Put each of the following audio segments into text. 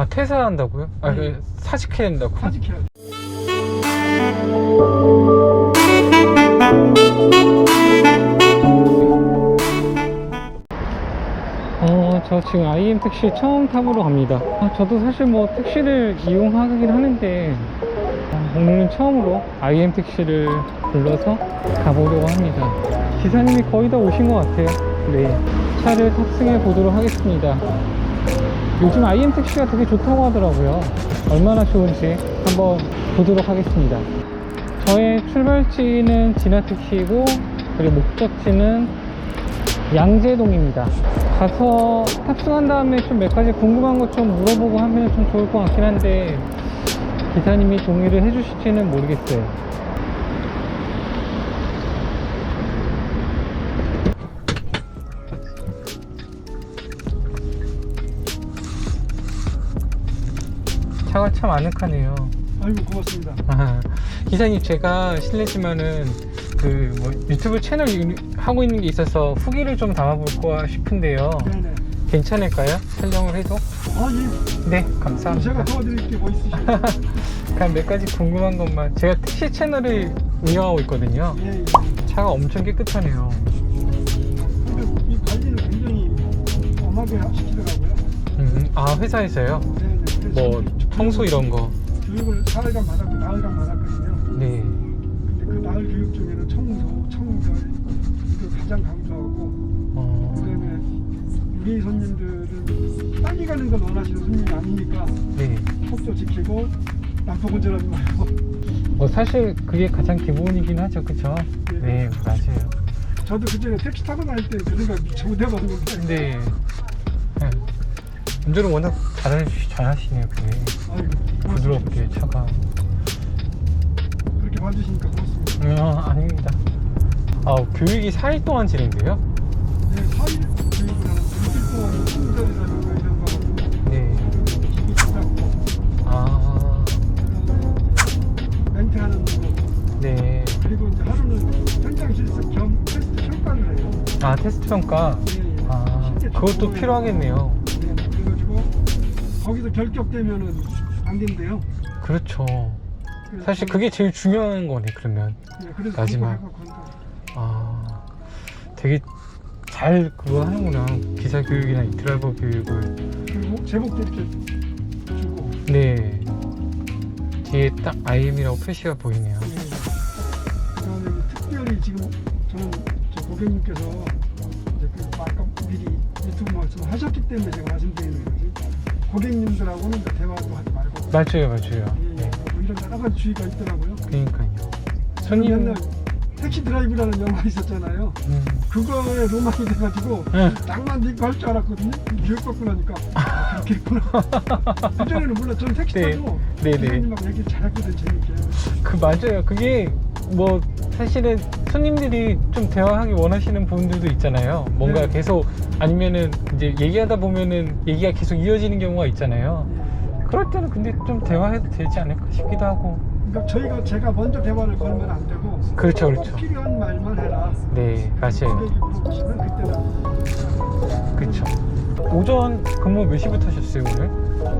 아 퇴사한다고요? 아 네. 그 사직해야 된다고? 사직해야 돼. 어, 저 지금 IM 택시 처음 타보러 갑니다. 아, 저도 사실 뭐 택시를 이용하긴 하는데, 아, 오늘은 처음으로 IM 택시를 불러서 가보려고 합니다. 기사님이 거의 다 오신 것 같아요. 네. 차를 탑승해 보도록 하겠습니다. 요즘 IM 택시가 되게 좋다고 하더라고요. 얼마나 좋은지 한번 보도록 하겠습니다. 저의 출발지는 진화택시이고, 그리고 목적지는 양재동입니다. 가서 탑승한 다음에 좀 몇 가지 궁금한 것 좀 물어보고 하면 좀 좋을 것 같긴 한데 기사님이 동의를 해주실지는 모르겠어요. 차가 참 아늑하네요. 아이고 고맙습니다. 아, 기사님 제가 실례지만은 그 뭐 유튜브 채널 유- 하고 있는 게 있어서 후기를 좀 담아볼까 싶은데요. 네네. 괜찮을까요? 촬영을 해도? 아 예. 네, 제가 감사합니다. 도와드릴 게뭐 있으시죠? 그냥 몇 가지 궁금한 것만. 제가 택시 채널을 운영하고 있거든요. 예 예. 차가 엄청 깨끗하네요. 근데 이 관리를 굉장히 엄하게 시키더라고요. 음, 아 회사에서요? 네네. 그래서 뭐 청소 이런 거. 교육을 사흘간 받았고 나흘간 받았거든요. 네. 근데 그 나흘 교육 중에는 청소, 청결 이걸 가장 강조하고 어, 그다음에 우리 손님들은 빨리 가는 걸 원하시는 손님이 아니니까 네. 속도 지키고 난폭 운전하지 말고 뭐 사실 그게 가장 기본이긴 하죠, 그쵸? 네, 맞아요. 저도 그 전에 택시 타고 다닐 때 그 생각 잘못해봤는데 근데 네. 운전을 워낙 잘, 잘 하시네요, 그게. 아이고 부드럽게 차가. 그렇게 봐주시니까 고맙습니다 아, 아닙니다. 아, 교육이 4일 동안 진행돼요? 네, 사일 교육을 하는 일주일 동안 충전이라든가 이런 거 네. 기기 잡고 아, 멘트하는 거 네. 그리고 이제 하루는 현장 실습 겸 테스트 평가를 해요 아, 테스트 평가. 예, 예. 아, 실제 그것도 필요하겠네요. 거기서 결격되면은 안 된대요 그렇죠. 사실 그게 제일 중요한 거네, 그러면. 네, 그래서 마지막. 아, 되게 잘 그거 하는구나. 기사 교육이나 이 드라이버 교육을. 그리고 이렇게 주고 네. 뒤에 딱 IM이라고 표시가 보이네요. 예. 그다음에 이제 특별히 지금 저는 저 고객님께서 이제 그 아까 미리 유튜브 말씀하셨기 때문에 제가 말씀드리는 거지 고객님들하고는 대화도 하지 말고 맞아요, 맞아요. 예, 예. 네. 뭐 이런 여러 가지 주의가 있더라고요. 그러니까요. 저는 손님, 옛날 택시 드라이브라는 영화 있었잖아요. 음, 그거에 로망이 돼가지고 네. 낭만 있고 할 줄 알았거든요. 교육받고 나니까 아, 그렇게 했구나. 그전에는 몰라. 저는 택시 네. 타고 네, 네. 기사님하고 얘기 잘했거든 재밌게. 그 맞아요. 그게 뭐 사실은 손님들이 좀 대화하기 원하시는 분들도 있잖아요. 뭔가 네. 계속 아니면은 이제 얘기하다 보면은 얘기가 계속 이어지는 경우가 있잖아요. 예. 그럴 때는 근데 좀 대화해도 되지 않을까 싶기도 하고. 그러니까 저희가 제가 먼저 대화를 걸면 안 되고 그렇죠, 꼭 그렇죠. 필요한 말만 해라. 네, 맞아요. 고객이 그때는 그렇죠. 오전 근무 몇 시부터 하셨어요 오늘?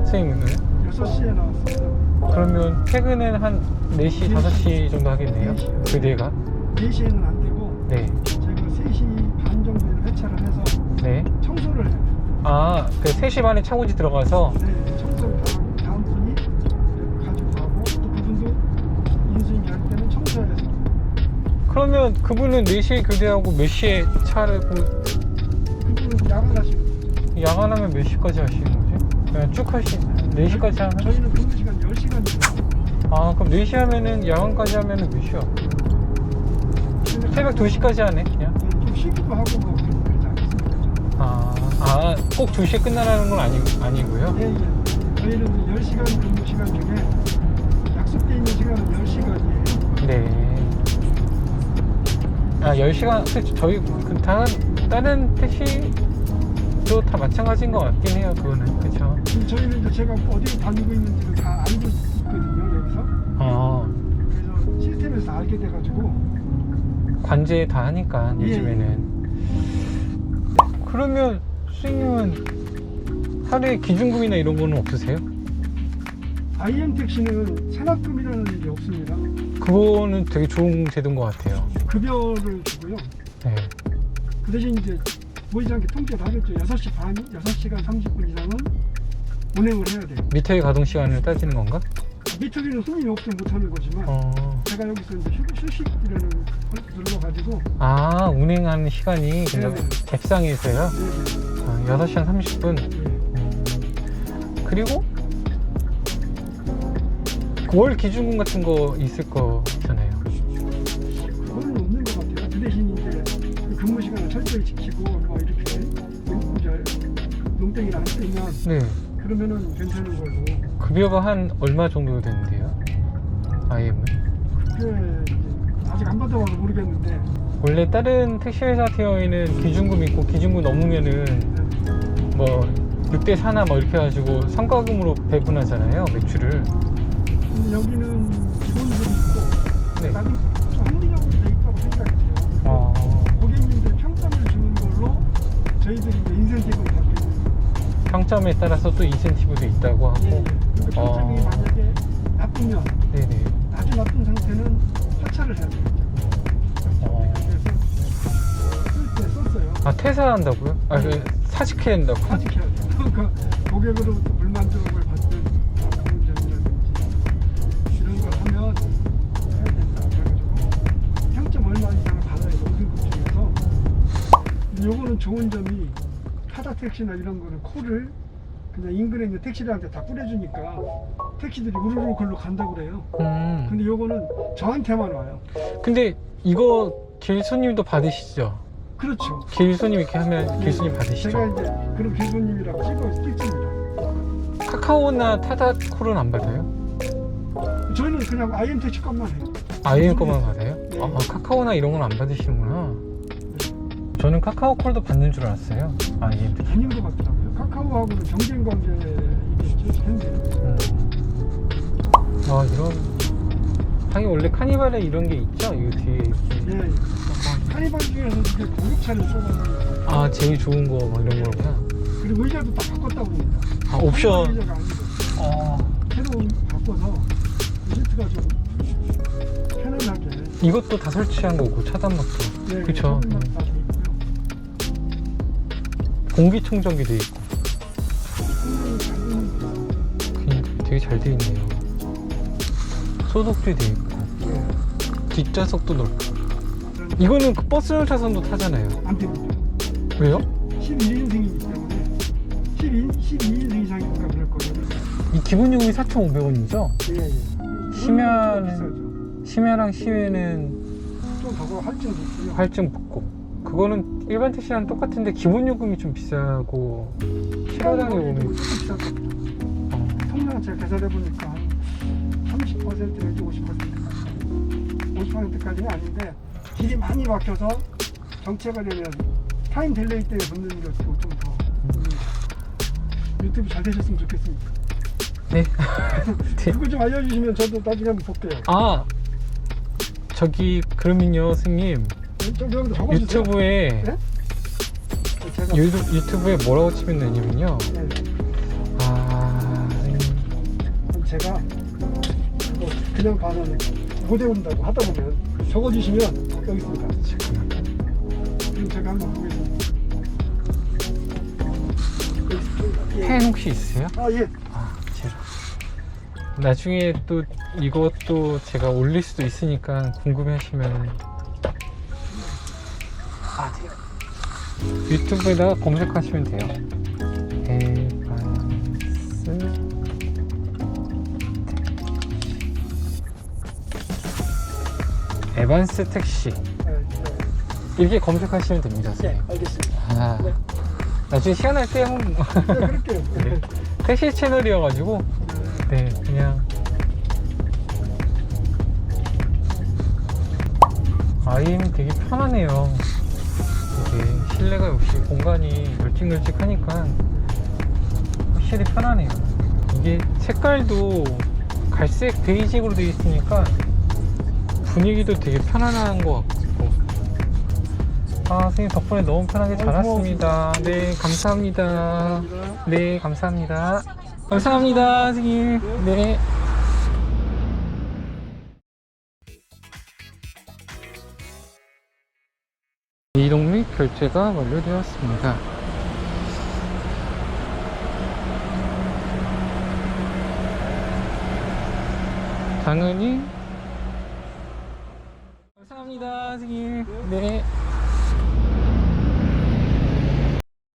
선생님은? 6시에 나왔습니다. 그러면 퇴근은 한 4시, 5시 정도 하겠네요. 그 뒤가? 4시에는 안 되고 네. 제가 3시 반 정도에 회차를 해서 네. 청소를 해요. 아, 그 3시 반에 창호지 들어가서 네, 청소를 다음, 다음 분이 가지고 가고 또 그분도 인수인계 할 때는 청소해서 그러면 그분은 4시에 교대하고 몇 시에 차를 그 그분은 야간하시고 야간하면 몇 시까지 하시는 거지? 그냥 쭉 하시 4시까지 하나? 저희는 근무 시간 10시간이에요. 아, 그럼 4시 하면은 야간까지 하면은 몇 시야? 새벽 2시까지 하네, 그냥? 좀 쉬기도 하고 뭐? 아, 아, 꼭 2시에 끝나라는 건 아니, 아니고요? 예, 예. 저희는 10시간 근무 시간 중에 약속돼 있는 시간은 10시간이에요. 네. 아, 10시간, 그쵸. 저희, 그, 다른, 다른 택시도 다 마찬가지인 것 같긴 해요, 그거는. 그쵸. 지금 저희는 이제 제가 어디로 다니고 있는지를 다 알고 있거든요, 여기서. 어, 그래서 시스템에서 다 알게 돼가지고. 관제 다 하니까, 예, 요즘에는. 그러면, 선생님은 하루에 기준금이나 이런 거는 없으세요? IM 택시는 산악금이라는 게 없습니다. 그거는 되게 좋은 제도인 것 같아요. 급여를 주고요. 네. 그 대신 이제 보이지 않게 통째로 하겠죠. 6시 반, 6시간 30분 이상은 운행을 해야 돼요. 미터의 가동 시간을 따지는 건가? 미터기는 손님이 없으면 못하는 거지만 어. 제가 여기서 이제 휴, 휴식이라는 걸 눌러가지고 아, 운행하는 시간이 그냥 네네. 앱상에서요? 네, 아, 6시간 30분. 네, 네. 그리고 월 기준금 같은 거 있을 거잖아요. 그거는 없는 것 같아요. 그 대신 이제 그 근무 시간을 철저히 지키고 뭐 이렇게 농- 이제 농땡이를 안 뜨면 네. 그러면은 괜찮은 걸로. 급여가 한 얼마 정도 되는데요? IM은? 이제 아직 안 받아봐서 모르겠는데 원래 다른 택시회사 경우에는 기준금 있고 기준금 넘으면은 네. 뭐 6대 4나 뭐 이렇게 해가지고 성과금으로 배분하잖아요 매출을 근데 여기는 기본적으로 있고 네. 나중에 좀 합리적으로 돼 있다고 생각이 돼요. 어, 고객님들 평점을 주는 걸로 저희들이 이제 인센티브를 받고 있는 거예요. 평점에 따라서 또 인센티브도 있다고 하고 예, 예. 평점이 어. 만약에 나쁘면 네네 아주 나쁜 상태는 하차를 해야 되겠죠. 어. 그래서 쓸 때 썼어요. 아 퇴사한다고요? 아그 사직해야 된다고? 사직해야 돼요. 그러니까 고객으로부터 불만족을 받는 그런 점이라든지 이런 걸 하면 해야 된다. 그래가지고 평점 얼마 이상을 받아야 돼. 모든 것 중에서. 근데 요거는 좋은 점이 타다 택시나 이런 거는 코를 그냥 인근에 있는 택시들한테 다 뿌려주니까 택시들이 우르르 걸로 간다고 그래요. 음. 근데 요거는 저한테만 와요. 근데 이거 길 손님도 받으시죠? 그렇죠. 길 손님 이렇게 하면 길 손님 제가 받으시죠? 이제 그런 길손님이라고 찍어 찍습니다. 카카오나 타다콜은 안 받아요? 저희는 그냥 IM 택시 것만 해요. IM 거만 받아요? 네. 아, 카카오나 이런 건 안 받으시는구나 저는 카카오콜도 받는 줄 알았어요 택시 아닌 것 같더라고요. 카카오하고는 경쟁 관계이겠죠, 현재. 음. 아 이런 하긴 원래 카니발에 이런 게 있죠? 이 뒤에 이렇게 예, 예. 카니발 중에서 이게 고급차를 쏘는 아 제일 좋은 거뭐 이런 거구나 그리고 의자도 다 바꿨다고. 아 옵션 의자가 아니고 어, 새로 바꿔서 시트가 좀 편안하게. 이것도 다 설치한 거고 차단막도 예, 그쵸. 예, 다 있고요. 공기청정기도 있고 잘 돼 있네요 소독도 돼 있고 예, 뒷좌석도 넓고 이거는 그 버스 열차선도 타잖아요 안 됩니다. 왜요? 11인승이기 때문에 12, 12인승 이상인가 그럴 거예요. 이 기본 요금이 4,500원이죠? 예, 예. 심야- 비싸죠. 심야랑 시외는 좀 가고 할증도 있고요. 할증 붙고 그거는 일반 택시랑 똑같은데 기본 요금이 좀 비싸고 실어당 요금이 비싸. 어, 통장 제가 계산해 보니까 한30% 내지 50%까지 50%까지는 아닌데 길이 많이 막혀서 정체가 되면 타임 딜레이 때문에 붙는 것도 좀더 유튜브 잘 되셨으면 좋겠습니다. 네. 네. 그거 좀 알려주시면 저도 나중에 한번 볼게요. 아 저기 그러면요 스님 좀 여기다 적어주세요. 유튜브에 네? 제가 유, 유튜브에 뭐라고 치면 되냐면요 네, 아 제가 그거 그냥 봐서는 못 외운다고 하다 보면 적어주시면 여기 있습니다. 그럼 제가 한번 보겠습니다. 펜 혹시 있으세요? 아 예. 아 제가 나중에 또 이것도 제가 올릴 수도 있으니까 궁금해 하시면 아 돼요 유튜브에다가 검색하시면 돼요 에반스 택시 네, 네. 이렇게 검색하시면 됩니다 예, 선생님 알겠습니다. 아 네. 나중에 시간 날 때 한번 네, 그럴게요. 네. 택시 채널이어가지고 네 그냥 아이엠 되게 편하네요 이게 실내가 역시 공간이 널찍널찍하니까 확실히 편하네요 이게 색깔도 갈색 베이직으로 되어 있으니까 분위기도 되게 편안한 것 같고 아, 선생님 덕분에 너무 편하게 잘 아이고, 왔습니다. 네, 감사합니다. 네, 감사합니다. 감사합니다, 선생님. 네. 이동 및 결제가 완료되었습니다. 당연히 감사합니다, 선생님. 네.